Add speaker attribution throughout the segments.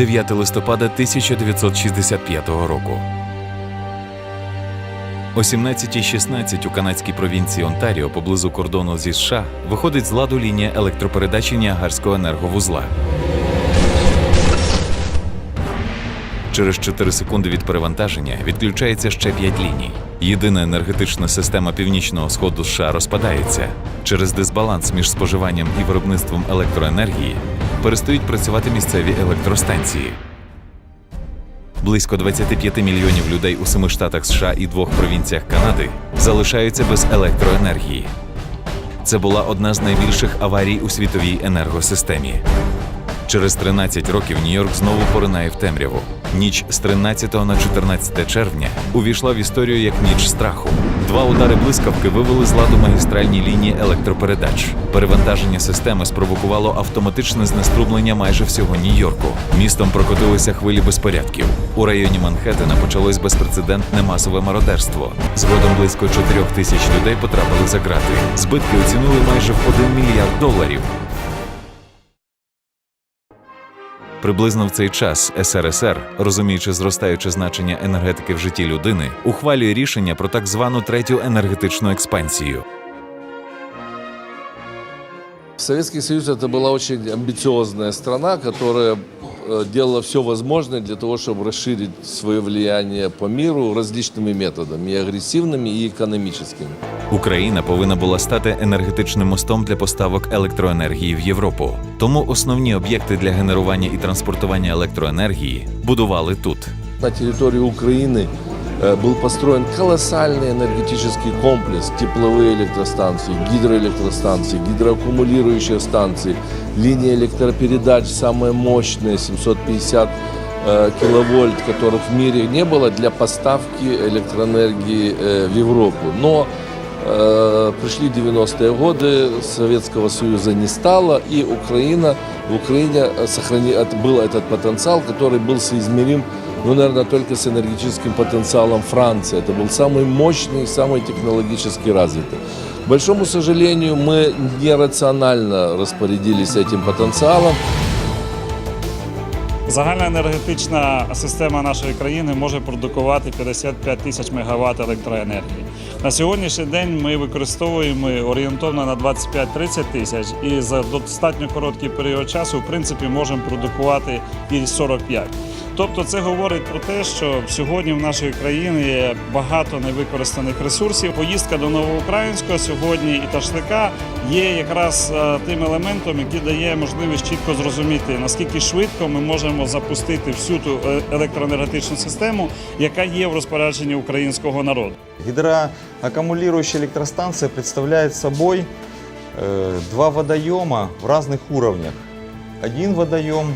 Speaker 1: 9 листопада 1965 року. О 17.16 у канадській провінції Онтаріо поблизу кордону зі США виходить з ладу лінія електропередачі Ніагарського енерговузла. Через 4 секунди від перевантаження відключається ще 5 ліній. Єдина енергетична система північного сходу США розпадається. Через дисбаланс між споживанням і виробництвом електроенергії перестають працювати місцеві електростанції. Близько 25 мільйонів людей у семи штатах США і двох провінціях Канади залишаються без електроенергії. Це була одна з найбільших аварій у світовій енергосистемі. Через 13 років Нью-Йорк знову поринає в темряву. Ніч з 13 на 14 червня увійшла в історію як ніч страху. Два удари блискавки вивели з ладу магістральні лінії електропередач. Перевантаження системи спровокувало автоматичне знеструблення майже всього Нью-Йорку. Містом прокотилися хвилі безпорядків. У районі Манхеттена почалось безпрецедентне масове мародерство. Згодом близько 4 тисяч людей потрапили за ґрати. Збитки оцінили майже в 1 мільярд доларів. Приблизно в цей час СРСР, розуміючи зростаюче значення енергетики в житті людини, ухвалює рішення про так звану третю енергетичну експансію.
Speaker 2: Советский Союз это была очень амбициозная страна, которая э, делала все возможное для того, чтобы расширить свое влияние по миру различными методами, и агрессивными, и экономическими.
Speaker 1: Україна повинна була стати енергетичним мостом для поставок електроенергії в Європу. Тому основні об'єкти для генерування і транспортування електроенергії будували тут.
Speaker 2: На территории Украины э, был построен колоссальный энергетический комплекс, тепловые электростанции, гидроэлектростанции, гидроаккумулирующие станции, линии электропередач самые мощные, 750 э, киловольт, которых в мире не было для поставки электроэнергии э, в Европу. Но э, пришли 90-е годы, Советского Союза не стало, и Украина, в Украине э, сохрани, был этот потенциал, который был соизмерим, ну, наверное, только с энергетическим потенциалом Франции. Это был самый мощный, самый технологически развитый. К большому сожалению, мы нерационально распорядились этим потенциалом.
Speaker 3: Загальна енергетична система нашої країни може продукувати 55 тисяч мегаватт електроенергії. На сьогоднішній день ми використовуємо орієнтовно на 25-30 тисяч і за достатньо короткий період часу, в принципі, можемо продукувати і 45. Тобто це говорить про те, що сьогодні в нашій країні є багато невикористаних ресурсів. Поїздка до Новоукраїнського сьогодні і Ташлика є якраз е, тим елементом, який дає можливість чітко зрозуміти, наскільки швидко ми можемо запустити всю ту е, електроенергетичну систему, яка є в розпорядженні українського народу.
Speaker 4: Гидроаккумулирующая электростанция представляет собой э, два водоема в разных уровнях. Один водоем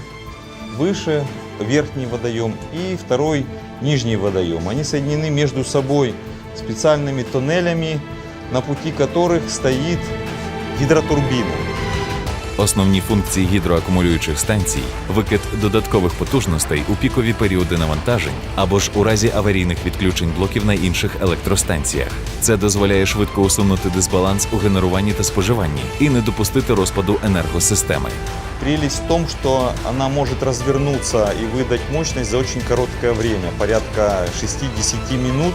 Speaker 4: выше, верхний водоем, и второй нижний водоем. Они соединены между собой специальными тоннелями, на пути которых стоит гидротурбина.
Speaker 1: Основні функції гідроакумулюючих станцій викид додаткових потужностей у пікові періоди навантажень або ж у разі аварійних відключень блоків на інших електростанціях. Це дозволяє швидко усунути дисбаланс у генеруванні та споживанні і не допустити розпаду енергосистеми.
Speaker 4: Прелесть в том, что она может развернуться и выдать мощность за очень короткое время. Порядка 6-10 минут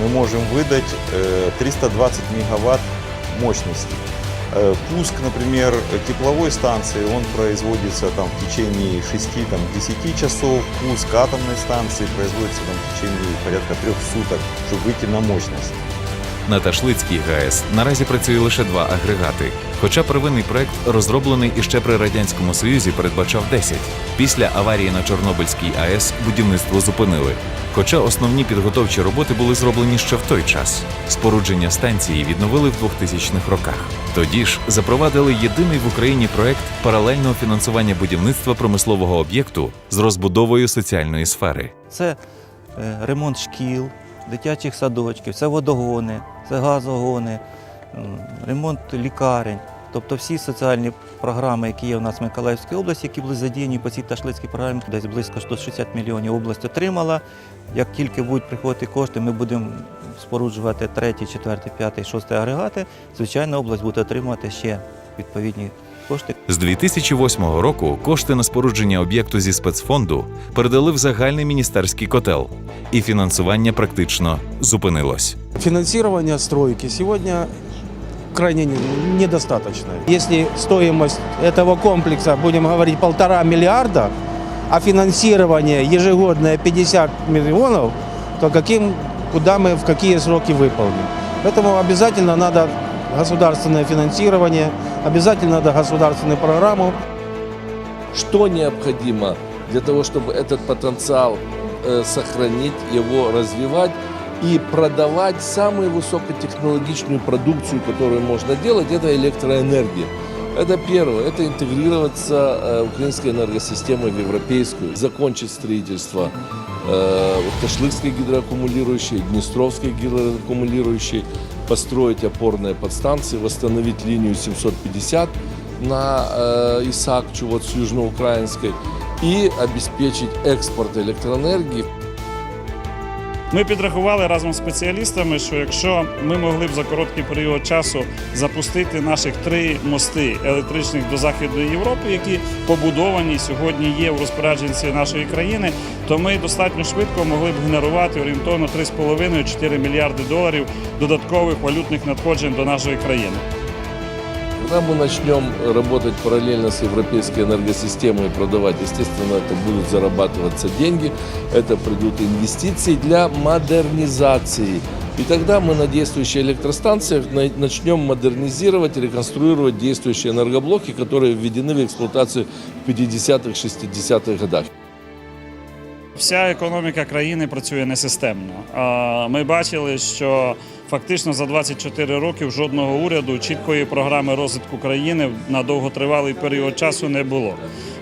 Speaker 4: мы можем выдать э, 320 мегаватт мощности. Э, Пуск, например, тепловой станции, он производится там, в течение 6-10 часов. Пуск атомной станции производится там, в течение порядка трех суток, чтобы выйти на мощность.
Speaker 1: На Ташлицькій ГАЕС наразі працює лише два агрегати. Хоча первинний проект, розроблений іще при радянському союзі, передбачав 10. Після аварії на Чорнобильській АЕС будівництво зупинили. Хоча основні підготовчі роботи були зроблені ще в той час. Спорудження станції відновили в 2000-х роках. Тоді ж запровадили єдиний в Україні проект паралельного фінансування будівництва промислового об'єкту з розбудовою соціальної сфери.
Speaker 5: Це е, ремонт шкіл, дитячих садочків, це водогони, це газогони, ремонт лікарень. Тобто всі соціальні програми, які є у нас в Миколаївській області, які були задіяні по цій ташлицькій програмі, десь близько 160 мільйонів область отримала. Як тільки будуть приходити кошти, ми будемо споруджувати третій, четвертий, п'ятий, шостий агрегати. Звичайно, область буде отримувати ще відповідні кошти.
Speaker 1: З 2008 року кошти на спорудження об'єкту зі спецфонду передали в загальний міністерський котел, і фінансування практично зупинилось.
Speaker 6: Финансирование стройки сегодня крайне не- недостаточное. Если стоимость этого комплекса, будем говорить, полтора миллиарда, а финансирование ежегодное 50 миллионов, то каким, куда мы, в какие сроки выполним? Поэтому обязательно надо государственное финансирование, обязательно надо государственную программу.
Speaker 2: Что необходимо для того, чтобы этот потенциал э, сохранить, его развивать и продавать самую высокотехнологичную продукцию, которую можно делать, это электроэнергия. Это первое, это интегрироваться э, украинской энергосистемой в европейскую, закончить строительство э, Ташлыкской гидроаккумулирующей, Днестровской гидроаккумулирующей, построить опорные подстанции, восстановить линию 750 на э, Исакчу, вот с южноукраинской, и обеспечить экспорт электроэнергии
Speaker 3: Ми підрахували разом з спеціалістами, що якщо ми могли б за короткий період часу запустити наших три мости електричних до Західної Європи, які побудовані сьогодні є в розпорядженці нашої країни, то ми достатньо швидко могли б генерувати орієнтовно 3,5-4 мільярди доларів додаткових валютних надходжень до нашої країни.
Speaker 2: Когда мы начнем работать параллельно с европейской энергосистемой и продавать, естественно, это будут зарабатываться деньги, это придут инвестиции для модернизации. И тогда мы на действующих электростанциях на- начнем модернизировать и реконструировать действующие энергоблоки, которые введены в эксплуатацию в 50-х, 60-х годах.
Speaker 3: Вся економіка країни працює несистемно. А Ми бачили, що фактично за 24 роки жодного уряду чіткої програми розвитку країни на довготривалий період часу не було.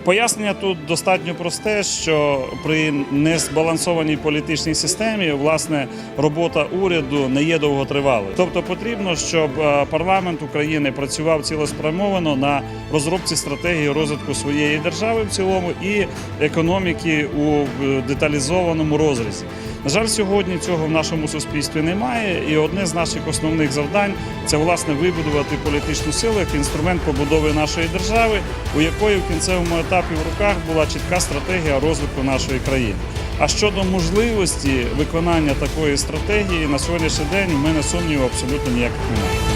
Speaker 3: Пояснення тут достатньо просте, що при незбалансованій політичній системі власне робота уряду не є довготривалою. Тобто потрібно, щоб е, парламент України працював цілеспрямовано на розробці стратегії розвитку своєї держави в цілому і економіки у е, деталізованому розрізі. На жаль, сьогодні цього в нашому суспільстві немає, і одне з наших основних завдань це власне вибудувати політичну силу як інструмент побудови нашої держави, у якої в кінцевому етапі в руках була чітка стратегія розвитку нашої країни. А щодо можливості виконання такої стратегії на сьогоднішній день, в мене сумнівів абсолютно ніяких немає.